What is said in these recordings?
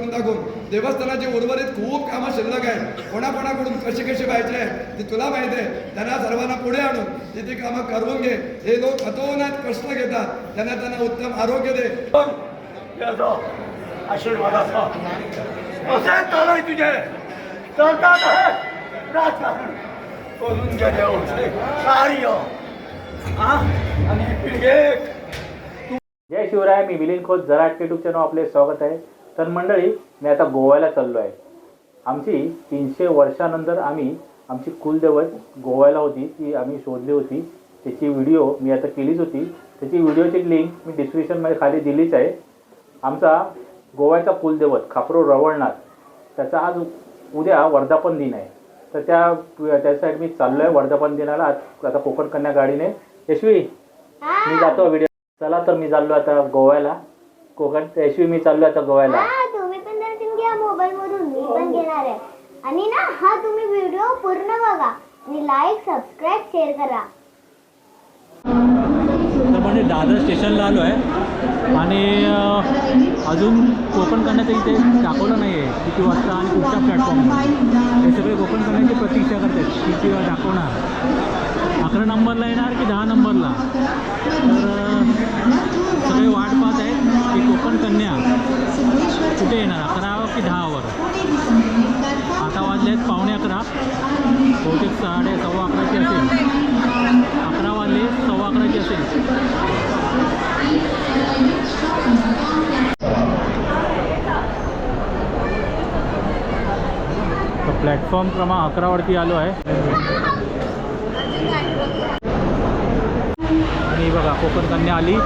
करून दाखवून देवस्थानाची उर्वरित खूप कामं शिल्लक आहे कोणाकोणाकडून कशी कशी व्हायची आहे ते तुला माहिती आहे. त्यांना सर्वांना पुढे आणून ती ती कामं करून घे. हे लोक अतोनात कष्ट घेतात. त्यांना त्यांना उत्तम आरोग्य दे. यादव आशीर्वादाचा असे चालाय तुझे. चालतात आहे. राजकारण करून गेले होते कार्य. हा आणि पिढेक जय शिवराय मी मिलिंद खोत जराट युट्यूब चॅनल आपले स्वागत आहे. तर मंडळी मी आता गोव्याला चाललो आहे. आमची तीनशे वर्षानंतर आम्ही आमची कुलदैवत गोव्याला होती ती आम्ही शोधली होती. त्याची व्हिडिओ मी आता केलीच होती. त्याची व्हिडिओची लिंक मी डिस्क्रिप्शनमध्ये खाली दिलीच आहे. आमचा गोव्याचा कुलदैवत खापरो रवळनाथ त्याचा आज उद्या वर्धापन दिन आहे. तर त्या त्यासाठी मी चाललो आहे वर्धापन दिनाला. आज आता कोकण कन्या गाडीने. यशवी मी जातो व्हिडिओ चला तर मी चाललो आता गोव्याला. कोकण यशवी मी चाललो आता गोव्याला. आणि ना हा तुम्ही व्हिडिओ पूर्ण बघा आणि लाईक सबस्क्राईब शेअर करा. तर म्हणजे दादर स्टेशनला आलो आहे. आणि अजून कोकण करण्याचं इथे दाखवलं नाही आहे किती वाजता आणि कुठच्या प्लॅटफॉर्म हे सगळे कोकण करण्याची प्रतीक्षा करतात किती वेळ दाखवणार. अकरा नंबरला येणार की दहा नंबरला? तर सगळे वाट पाहत आहेत की कोकण कन्या कुठे येणार? अकरा की दहा आता वाजले आहेत पावणे अकरा बहुतेक साडे सव्वा अकराची असेल. अकरा वाजले सव्वा अकराची असेल. तर प्लॅटफॉर्म क्रमांक अकरावरती आलो आहे. आणि बघा कोकण कन्या आली.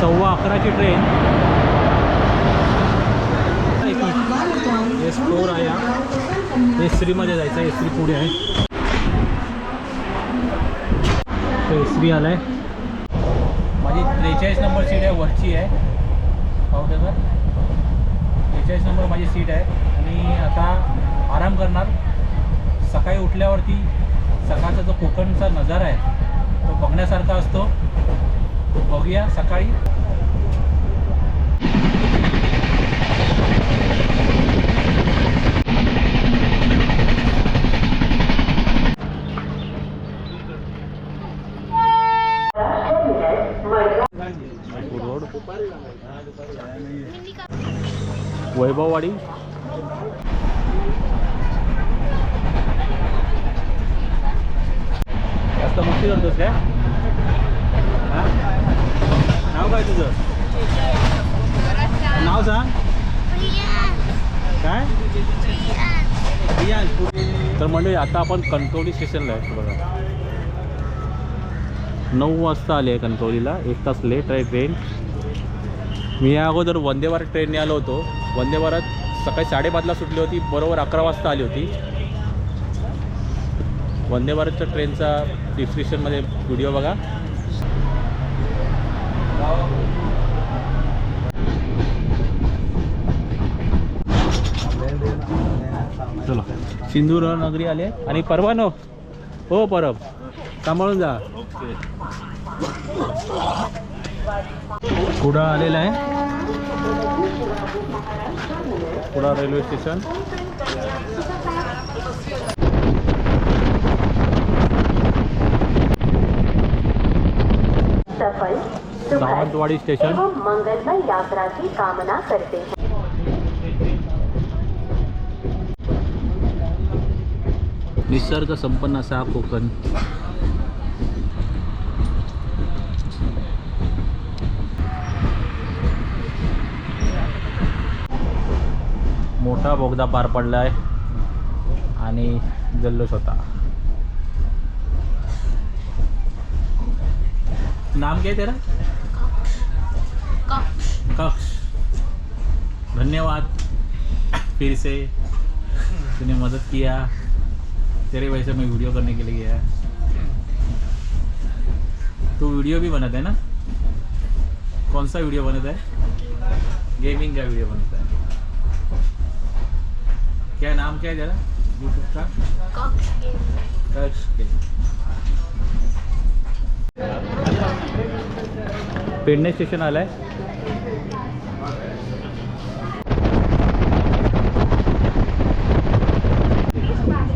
सव्वा अकराची ट्रेन एस फोर आहे एस थ्रीमध्ये जायचं एस थ्री पुढे आहे. एस थ्री आला आहे माझी त्रेचाळीस नंबर सीट आहे वरची आहे. पाहू सर त्रेचाळीस नंबर माझी सीट आहे. आणि आता आराम करणार. सकाळी उठल्यावरती सकाळचा जो कोकणचा नजारा आहे तो बघण्यासारखा असतो. बघूया सकाळी. वैभववाडी. जास्त मस्ती करतोस काय? नाव काय तुझं? नाव सांग. काय? तर म्हणजे आता आपण कणकवली स्टेशनला आहे बघा. नऊ वाजता आले आहे कणकवलीला एक तास लेट आहे ट्रेन मी या अगोदर वंदे भारत ट्रेनने आलो होतो. वंदे भारत. सकाळी साडेपाचला सुटली होती बरोबर अकरा वाजता आली होती. वंदे भारतच्या ट्रेनचा डिस्क्रिप्शनमध्ये व्हिडिओ बघा. चला. सिंधूर नगरी आले. आणि परवा नो. हो परब. सांभाळून जा. कुडा आलेला आहे. कुडा रेल्वे स्टेशन. सावंतवाडी स्टेशन. मंगलमय यात्रा की कामना करते. हैं निसर्ग संपन्न असा कोकण. मोठा बोगदा पार पडला आहे आणि जल्लोष होता. नाम क्या है तेरा? कक्ष. धन्यवाद. फिर से. तूने मदद किया. तेरे वजह से मैं वीडियो करने के लिए गया. तू वीडियो भी बनाता है ना? कौन सा वीडियो बनाता है? गेमिंग का वीडियो बनाता है. क्या नाम क्या है जरा? यूट्यूब का? कक्ष पेडणे स्टेशन आलं आहे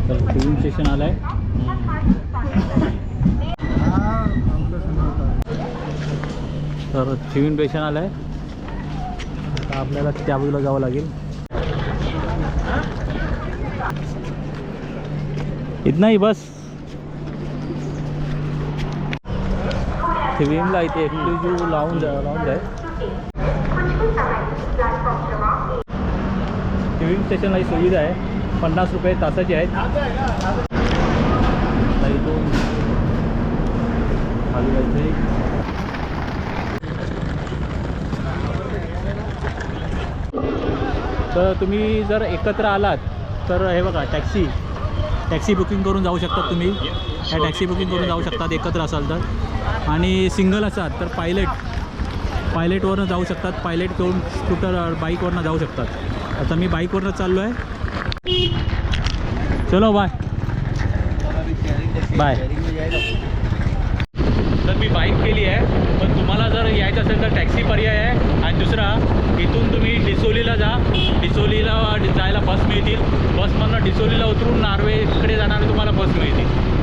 तर ट्रेन स्टेशन आलं आहे तर चिवीन पेशन आलं आहे तर आपल्याला त्या बाजूला जावं लागेल. इतना ही बस। सिविमला इथे एक्सक्लुझिव्ह लावून जा लावून आहे सिविंग स्टेशनला ही सुविधा आहे. पन्नास रुपये तासाची आहेत. तर तुम्ही जर एकत्र आलात तर हे बघा टॅक्सी. टॅक्सी बुकिंग करून जाऊ शकतात तुम्ही. ह्या टॅक्सी बुकिंग करून जाऊ शकतात एकत्र असाल तर. आणि सिंगल असाल तर पायलट पायलटवरनं जाऊ शकतात. पायलट करून स्कूटर बाईकवरनं जाऊ शकतात. आता मी बाईकवरनं चाललो आहे चलो बाय बाय तर मी बाईक केली आहे तुम्हाला जर यायचं असेल तर टॅक्सी पर्याय आहे. आणि दुसरा इथून तुम्ही डिसोलीला जा. डिसोलीला जायला बस मिळतील. बसमधनं डिसोलीला उतरून नार्वेकडे जाणारे तुम्हाला बस मिळतील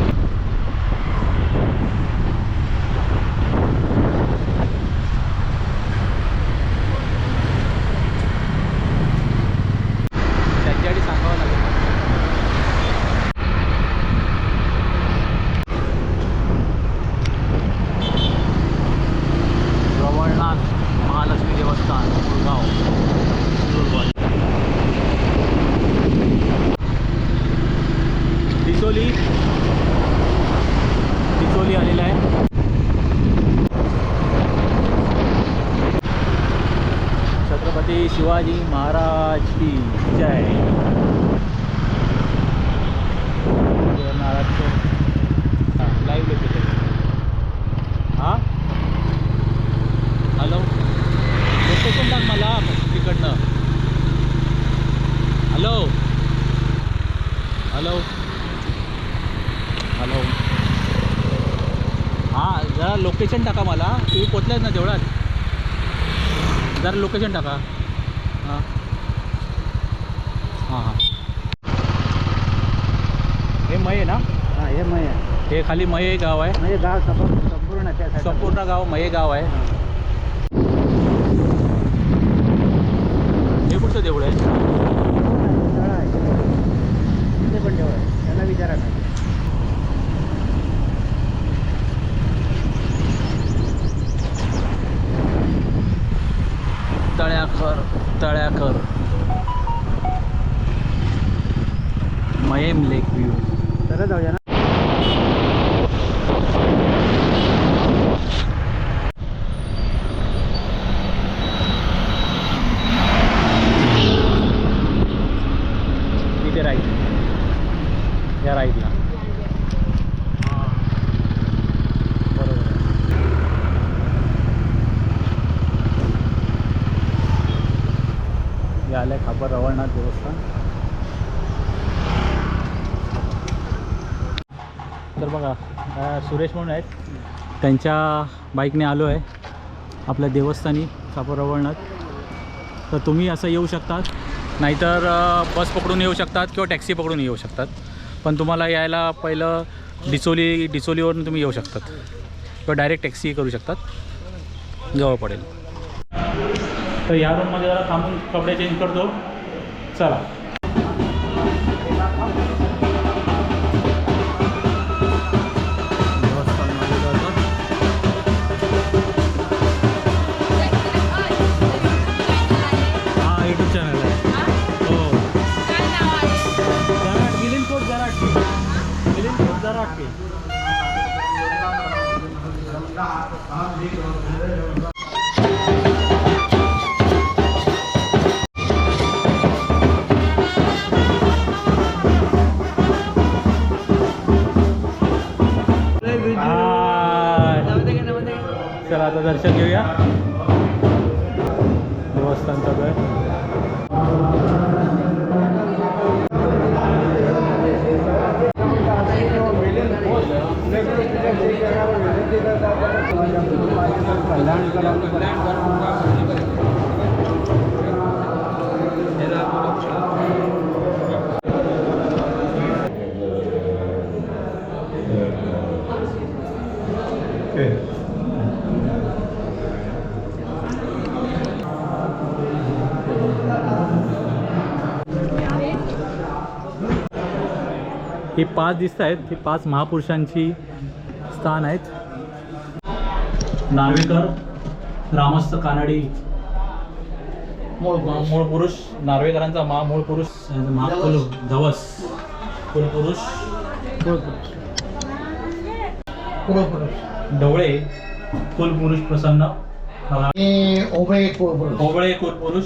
त्यांच्यासाठी सांगावं लागेल रवळनाथ महालक्ष्मी देवस्थान गुरगाव नंदुरबार डिसोली डिसोली आलेला आहे छत्रपती शिवाजी महाराज की जय लाईव्ह लोकेशन हां हॅलो लोकेशन टाक मला तिकडनं हॅलो हॅलो हॅलो हां जरा लोकेशन टाका मला. तुम्ही पोचल्याच ना तेवढ्यात जरा लोकेशन टाका. हां. हां हां. हे मय आहे ना? हा हे मग हे खाली मये गाव आहे. म्हणजे गाव संपूर्ण. संपूर्ण गाव मये गाव आहे. हे कुठचं देऊळ आहे तळ आहे. तिथे पण देवळ विचारा नाही तळ्याखर तळ्याखर. मयम लेक व्ह्यू तर जाऊया ना इथे राईट या राईटला बरोबर हे आलं आहे खापर रवळनाथ देवस्थान तर बघा अं, सुरेश म्हणून आहेत. त्यांच्या बाईकने आलो आहे. आपल्या देवस्थानी सापरवळणात तर तुम्ही असं येऊ शकतात. नाहीतर बस पकडून येऊ शकतात किंवा टॅक्सी पकडून येऊ शकतात. पण तुम्हाला यायला पहिलं डिचोली डिचोलीवरून तुम्ही येऊ शकतात. किंवा डायरेक्ट टॅक्सी करू शकतात. जवळ पडेल. तर या रूममध्ये जरा थांबून कपडे चेंज करतो. चला. चला आता दर्शन घेऊया. देवस्थानचं काय ही पाच दिसत आहेत. ही पाच महापुरुषांची स्थान आहेत. नार्वेकर ग्रामस्थ कानडी. मूळ मूळ पुरुष नार्वेकरांचा मा मूळ पुरुष. महाकुल धवस. कुलपुरुष ढवळे. कुलपुरुष प्रसन्न. ओबळे कुळपुरुष. ढोबळे कुलपुरुष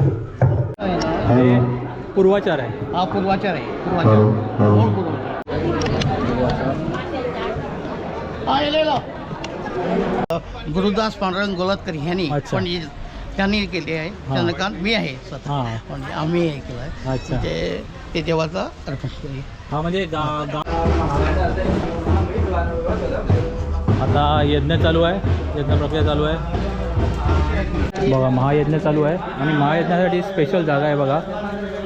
हे पूर्वाचार आहे. हा पूर्वाचार आहे. पूर्वाचार. मूळ पूर्वाचार? हा येलेला गुरुदास पांडुरंग गोलतकर ह्यांनी. पण हे- त्यांनी केले आहे. हा. चंद्रकांत मी आहे स्वतः. हा. म्हणजे आम्ही हे केलं आहे. म्हणजे ते देवाचा अर्पण केली. हा म्हणजे आता यज्ञ चालू आहे. यज्ञ प्रक्रिया चालू आहे. बघा महायज्ञ चालू आहे. आणि महायज्ञासाठी स्पेशल जागा आहे बघा.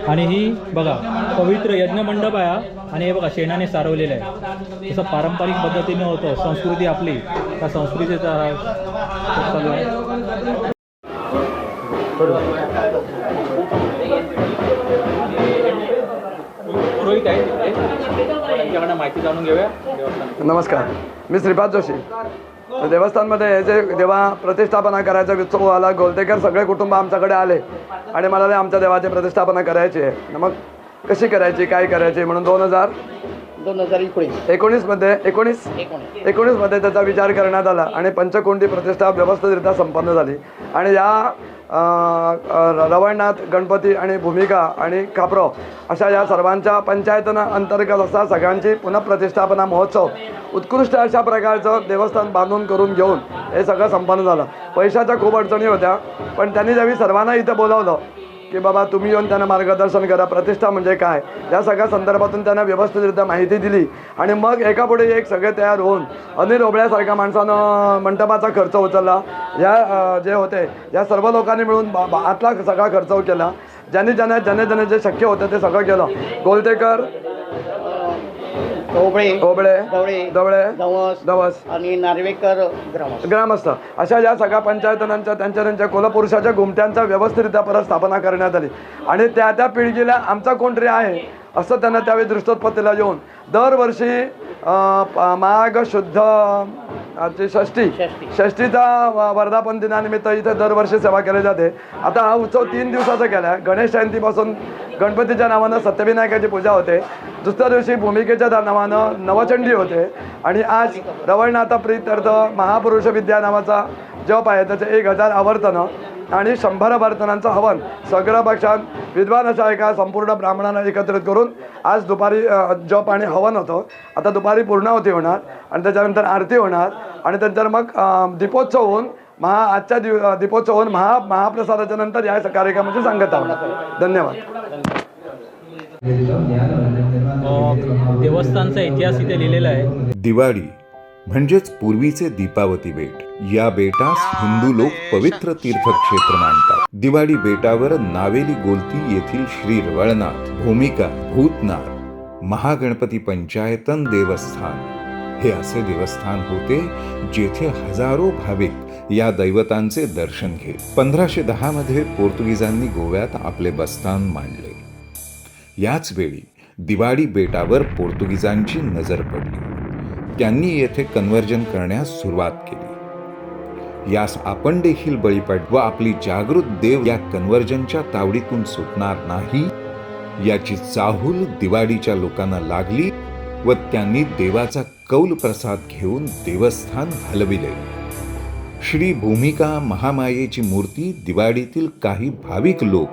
आणि ही बघा पवित्र यज्ञ मंडप आहे हा. आणि हे बघा शेणाने सारवलेलं आहे. जसं पारंपरिक पद्धतीने होतं संस्कृती आपली त्या संस्कृतीचा चालू आहे. पुरोहित आहे त्यांच्याकडनं माहिती जाणून घेऊया. नमस्कार. मी श्रीपाद जोशी. देवस्थानमध्ये जे जेव्हा प्रतिष्ठापना करायचा उत्सव आला गोलतेकर सगळे कुटुंब आमच्याकडे आले. आणि मला आमच्या देवाची प्रतिष्ठापना करायची. आहे मग कशी करायची काय करायची? म्हणून दोन हजार दोन हजार एकोणीस. एकोणीसमध्ये एकोणीस? एकोणीस. एकोणीसमध्ये त्याचा विचार करण्यात आला आणि पंचकोंडी प्रतिष्ठा व्यवस्थितरित्या संपन्न झाली. आणि या रवळनाथ गणपती आणि भूमिका आणि काप्रव अशा या सर्वांच्या पंचायतना अंतर्गत असा सगळ्यांची पुनःप्रतिष्ठापना महोत्सव उत्कृष्ट अशा प्रकारचं देवस्थान बांधून करून घेऊन हे सगळं संपन्न झालं. पैशाच्या खूप अडचणी होत्या पण त्यांनी ज्यावेळी सर्वांना इथं बोलावलं की बाबा तुम्ही येऊन त्यांना मार्गदर्शन करा. प्रतिष्ठा म्हणजे काय? या सगळ्या संदर्भातून त्यांना व्यवस्थितरित्या माहिती दिली आणि मग एकापुढे एक सगळे तयार होऊन अनिल ओबळ्यासारख्या माणसानं मंडपाचा खर्च उचलला. या जे होते या सर्व लोकांनी मिळून बा- बा- आतला सगळा खर्च केला ज्यांनी ज्यांना ज्याने ज्याने जे शक्य होतं ते सगळं केलं. गोलतेकर ओबळे ओबळे दवळे दवळे दवस दवस आणि नार्वेकर ग्रामस्थ. ग्रामस्थ. अशा या सगळ्या पंचायतनांच्या त्यांच्या त्यांच्या कुलपुरुषाच्या घुमट्यांचा व्यवस्थितरित्या परत स्थापना करण्यात आली. आणि त्या त्या पिढीला आमचा कोणतरी आहे असं त्यांना त्यावेळी दृष्टोत्पत्तीला येऊन दरवर्षी माघ शुद्ध अं, ची षष्टी षष्टी. षष्टीचा वर्धापन दिनानिमित्त इथे दरवर्षी सेवा केली जाते. आता हा उत्सव तीन दिवसाचा केला. आहे गणेश जयंतीपासून गणपतीच्या नावानं सत्यविनायकाची पूजा होते. दुसऱ्या दिवशी भूमिकेच्या नावानं नवचंडी होते. आणि आज रवळनाथ प्रीत्यर्थ महापुरुष विद्या नावाचा जप आहे त्याचे एक हजार आवर्तनं आणि शंभर आवर्तनांचं हवन. सगळं पक्षात विद्वान अशा एका संपूर्ण ब्राह्मणांना एकत्रित करून आज दुपारी जप आणि हवन होतं. आता दुपारी पूर्णावती होणार आणि त्याच्यानंतर आरती होणार आणि त्यानंतर मग दीपोत्सव होऊन महा आजच्या दिव दीपोत्सव होऊन महा महाप्रसादाच्या नंतर या कार्यक्रमाची सांगता होणार धन्यवाद. देवस्थानचा इतिहास इथे लिहिलेला आहे. दिवाळी. म्हणजेच पूर्वीचे दीपावती बेट. या बेटास हिंदू लोक पवित्र तीर्थक्षेत्र मानतात. दिवाळी बेटावर नावेली गोलती येथील श्री रवळनाथ भूमिका भूतनाथ महागणपती पंचायतन देवस्थान. हे असे देवस्थान होते जेथे हजारो भाविक या दैवतांचे दर्शन घेत पंधराशे दहा मध्ये पोर्तुगीजांनी गोव्यात आपले बस्तान मांडले. याच वेळी दिवाळी बेटावर पोर्तुगीजांची नजर पडली. त्यांनी येथे कन्वर्जन करण्यास सुरुवात केली. यास आपण देखील बळी पड व आपली जागृत देव या कन्व्हर्जनच्या तावडीतून सुटणार नाही याची चाहूल दिवाळीच्या लोकांना लागली व त्यांनी देवाचा कौल प्रसाद घेऊन देवस्थान हलविले. श्री भूमिका महामायेची मूर्ती दिवाळीतील काही भाविक लोक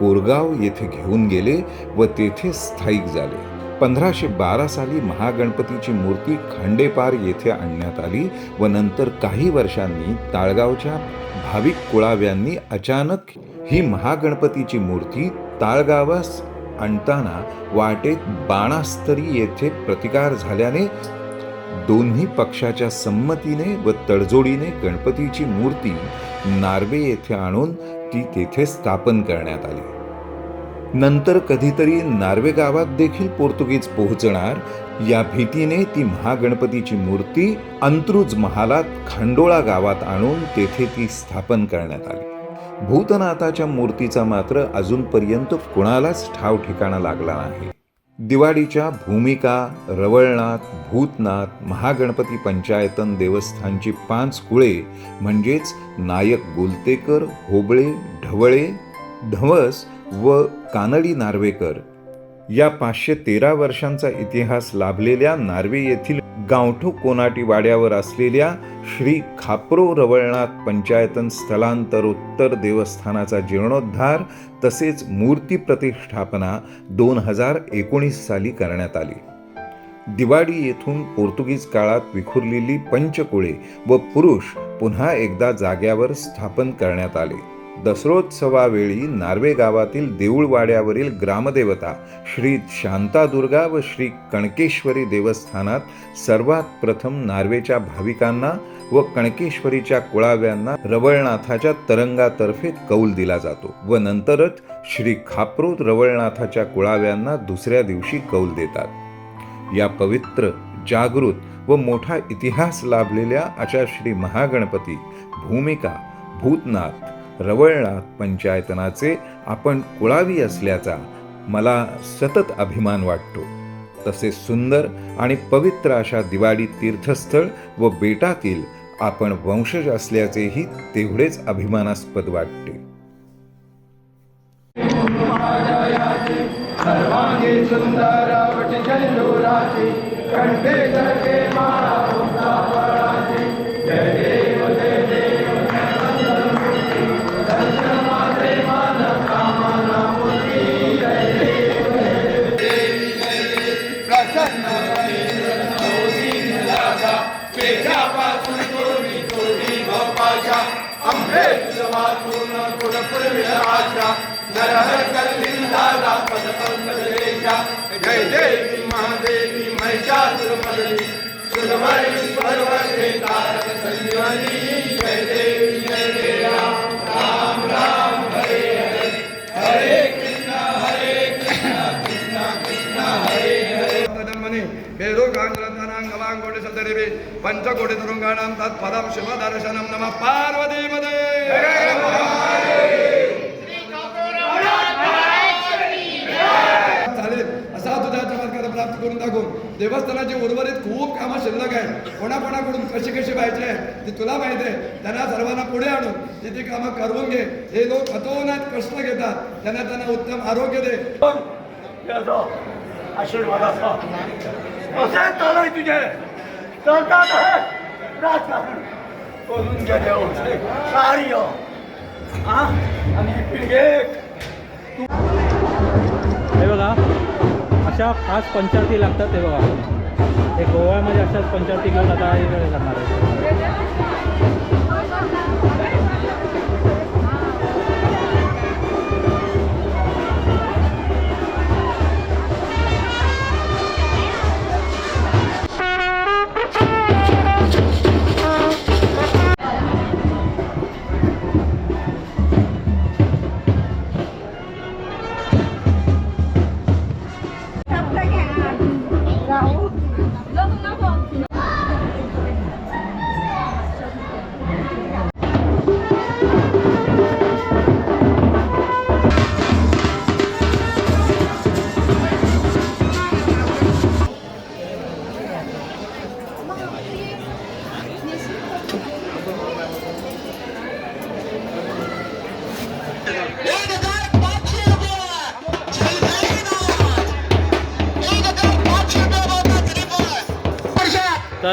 कोरगाव येथे घेऊन गेले व तेथे स्थायिक झाले. पंधराशे बारा साली महागणपतीची मूर्ती खांडेपार येथे आणण्यात आली व नंतर काही वर्षांनी ताळगावच्या भाविक कुळाव्यांनी अचानक ही महागणपतीची मूर्ती ताळगावास आणताना वाटेत बाणास्तरी येथे प्रतिकार झाल्याने दोन्ही पक्षाच्या संमतीने व तडजोडीने गणपतीची मूर्ती नार्वे येथे आणून ती तेथे स्थापन करण्यात आली. नंतर कधीतरी नार्वे गावात देखील पोर्तुगीज पोहोचणार. या भीतीने ती महागणपतीची मूर्ती अंत्रुज महालात खांडोळा गावात आणून तेथे ती स्थापन करण्यात आली. भूतनाथाच्या मूर्तीचा मात्र अजूनपर्यंत कुणालाच ठाव ठिकाणा लागला नाही. दिवाळीच्या भूमिका रवळनाथ भूतनाथ महागणपती पंचायतन देवस्थानची पाच कुळे म्हणजेच नायक गोलतेकर होबळे ढवळे ढवस व कानडी नार्वेकर या पाचशे तेरा वर्षांचा इतिहास लाभलेल्या नार्वे येथील गावठो कोनाटी वाड्यावर असलेल्या श्री खापरो रवळनाथ पंचायतन स्थलांतरोत्तर देवस्थानाचा जीर्णोद्धार तसेच मूर्ती प्रतिष्ठापना दोन हजार एकोणीस साली करण्यात आली. दिवाळी येथून पोर्तुगीज काळात विखुरलेली पंचकुळे व पुरुष पुन्हा एकदा जाग्यावर स्थापन करण्यात आले. दसरोत्सवावेळी नार्वे गावातील देऊळवाड्यावरील ग्रामदेवता श्री शांतादुर्गा व श्री कणकेश्वरी देवस्थानात सर्वात प्रथम नार्वेच्या भाविकांना व कणकेश्वरीच्या कुळाव्यांना रवळनाथाच्या तरंगातर्फे कौल दिला जातो व नंतरच श्री खाप्रोत रवळनाथाच्या कुळाव्यांना दुसऱ्या दिवशी कौल देतात. या पवित्र जागृत व मोठा इतिहास लाभलेल्या अशा श्री महागणपती भूमिका भूतनाथ रवळनाथ पंचायतनाचे आपण कुळावी असल्याचा मला सतत अभिमान वाटतो. तसे सुंदर आणि पवित्र अशा दिवाळी तीर्थस्थळ व बेटातील आपण वंशज असल्याचेही तेवढेच अभिमानास्पद वाटते. सर्वांगी सुंदरावटी कंठे हर हर नरहर कल्लिंदाला पद पंकजेशा जय देवी महादेवी महिषासुरमर्दिनी सुरवरी पर्वते तारक संजीवनी जय देवी जय देवी राम राम राम हरे हरे हरे कृष्णा हरे कृष्णा कृष्णा कृष्णा हरे हरे तदमनि बेरुगाङ्गलधनाङ्गवाङ्गोटि सदरिवि पञ्चकोटि तुरुङ्गाणां तत्पदं शिवदर्शनं नमः. पार्वतीमदे चालेल असा तुझ्या प्राप्त करून दाखवून. देवस्थानाची उर्वरित खूप कामं शिल्लक आहे कोणाकोणाकडून कशी कशी व्हायची आहे ती तुला माहिती आहे. त्यांना सर्वांना पुढे आणून ती ती कामं करून घे. हे लोक अतोनात कष्ट घेतात. त्यांना त्यांना उत्तम आरोग्य दे. आशीर्वादाचा असे चालय तुझे. राजकारण. करून गेले होते कार्य हा? आणि हे बघा अशा खास पंचायती लागतात हे बघा. हे गोव्यामध्ये अशाच पंचायती घेऊन आता हे करणार आहे.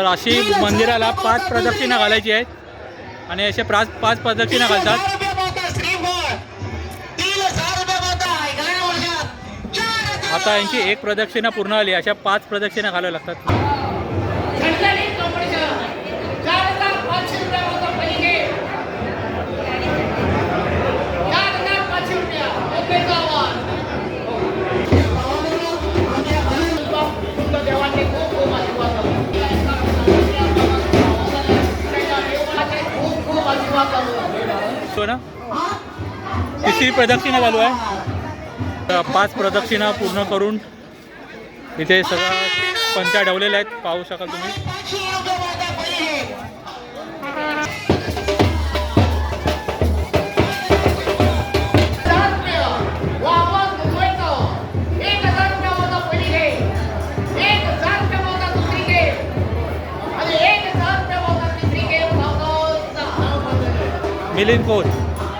तर अशी मंदिराला पाच प्रदक्षिणा घालायची आहेत. आणि असे पाच पाच प्रदक्षिणा घालतात. आता यांची एक प्रदक्षिणा पूर्ण आली. अशा पाच प्रदक्षिणा घालाव्या लागतात. तिसरी प्रदक्षिणा चालू आहे. तर पाच प्रदक्षिणा पूर्ण करून इथे सगळ्या पंचा ठेवलेल्या आहेत. पाहू शकाल तुम्ही.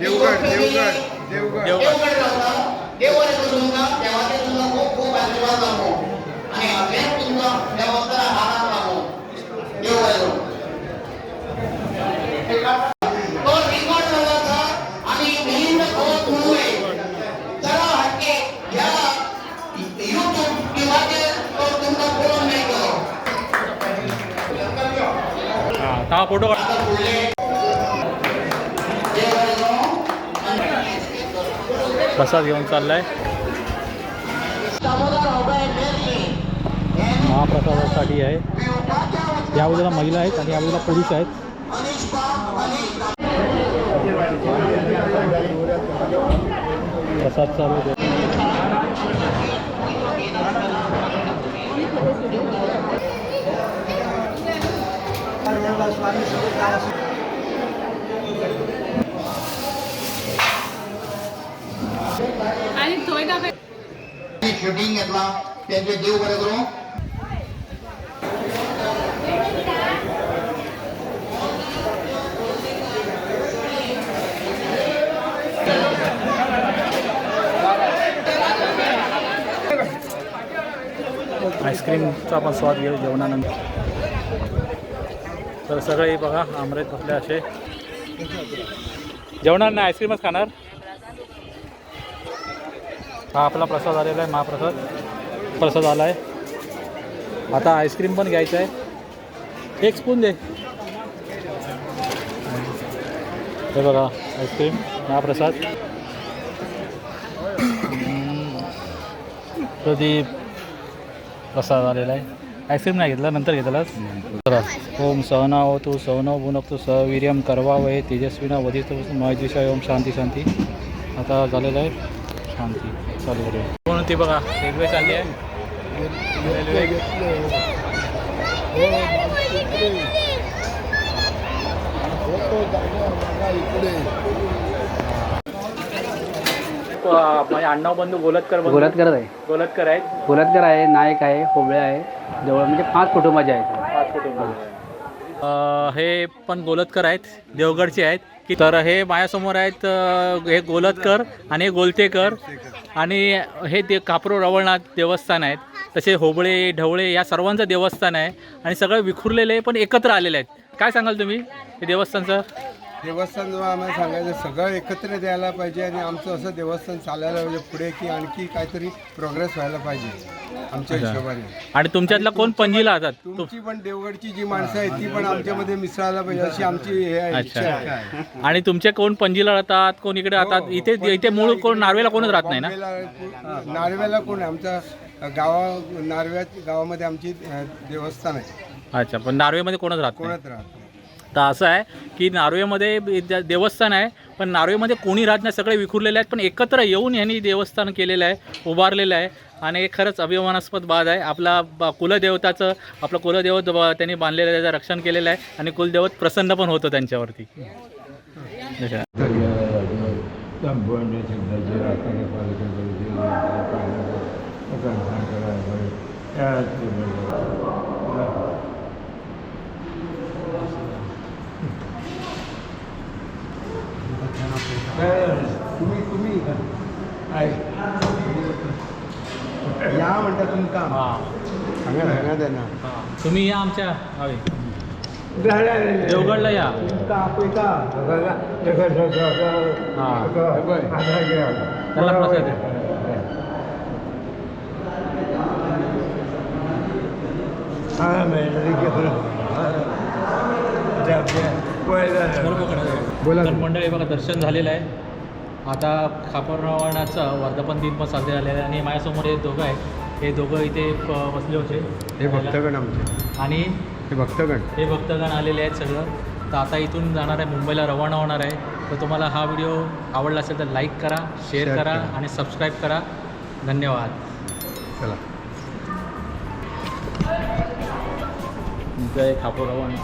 देवगड देवगड देवगड. देवगड होता पहिली घे एक हजार खूप होता दुसरी आणि एक हजार रुपया होता तिसरी मिलिंद देवगड फोटो प्रसाद घेऊन चाललाय. महाप्रसादासाठी आहे. या बाजूला महिला आहेत आणि या बाजूला पुरुष आहेत. प्रसाद चालू आहे. शूटिंग घेतला त्यांचे देव बरे करून आईस्क्रीमचा पण स्वाद घेऊ जेवणानंतर. तर सगळे बघा आमरेत बसले असे. जेवणार नाही आईस्क्रीमच खाणार? हा आपला प्रसाद आलेला आहे महाप्रसाद. प्रसाद आला आहे आता आईस्क्रीम पण घ्यायचं आहे. एक स्पून दे. हे बघा आईस्क्रीम महाप्रसाद. प्रदीप प्रसाद आलेला आहे. आईस्क्रीम नाही घेतला नंतर घेतलाच ओम सहना तू सहनव तू सहवीर्यम करवावय तेजस्वीना वधित महेदिशा ओम शांती शांती. आता झालेलं आहे शांती. चालू कोण ती बघा? रेल्वे चालली आहे. रेल्वे. माझे अण्णाव बंधू गोलतकर बंधू. गोलातकर आहे. गोलतकर आहेत. गोलातकर आहे नायक आहे होबळे आहे जवळ म्हणजे पाच कुटुंबाचे आहेत. पाच कुटुंब हे पण गोलतकर आहेत देवगडचे आहेत. तर हे माझ्यासमोर आहेत हे गोलतकर आणि हे गोलतेकर आणि हे दे कापरो रवळनाथ देवस्थान आहेत. तसे होबळे ढवळे या सर्वांचं देवस्थान आहे आणि सगळं विखुरलेले पण एकत्र आलेले आहेत. काय सांगाल तुम्ही हे देवस्थानचं? देवस्थान जेव्हा आम्हाला सांगायचं सगळं एकत्र द्यायला पाहिजे आणि आमचं असं देवस्थान चालायला पाहिजे पुढे की आणखी काहीतरी प्रोग्रेस व्हायला पाहिजे आमच्या हिशोबाने. आणि तुमच्यातला कोण पणजीला तुम- तुमची पण देवगडची जी माणसं आहेत ती पण आमच्यामध्ये मिसळायला पाहिजे अशी आमची हे आहे इच्छा आहे. अच्छा आणि तुमचे कोण पणजीला राहतात कोण इकडे राहतात? इथे इथे मूळ कोण नार्वेला कोणच राहत नाही ना? नार्वेला कोण आहे? आमचा गावा नार्व्या गावामध्ये आमची अ, देवस्थान आहे. अच्छा पण नार्वेमध्ये कोणच राहत नाही. कोणात राहत तर असं आहे की नार्वेमध्ये देवस्थान आहे पण नार्वेमध्ये कोणी राहत नाही सगळे विखुरलेले आहेत पण एकत्र येऊन यांनी देवस्थान केलेलं आहे उभारलेलं आहे. आणि हे खरंच अभिमानास्पद बाद आहे. आपला ब- कुलदेवताचं आपलं कुलदैवत त्यांनी बांधलेलं आहे, त्याचं रक्षण केलेलं आहे. आणि कुलदैवत प्रसन्न पण होतं त्यांच्यावरती. तुम्ही तुम्ही या म्हणता तुमका. हां. सांगा सांगा त्यांना हां. तुम्ही या आमच्या गावी देवगडला या. त्याला प्रसाद आहे. बोला तर मंडळी बघा दर्शन झालेलं आहे. आता खापररावणाचं वर्धापन दिन पण साजरे झालेलं आहे आणि माझ्यासमोर हे दोघं आहेत. हे दोघं इथे प- बसले होते. हे भक्तगण आमचे. आणि हे भक्तगण. हे भक्तगण आलेले आहेत सगळं. तर आता इथून जाणार आहे मुंबईला रवाना होणार आहे. तर तुम्हाला हा व्हिडिओ आवडला असेल तर लाईक करा शेअर करा करा. आणि सबस्क्राईब करा. धन्यवाद. चला. जय खापररावण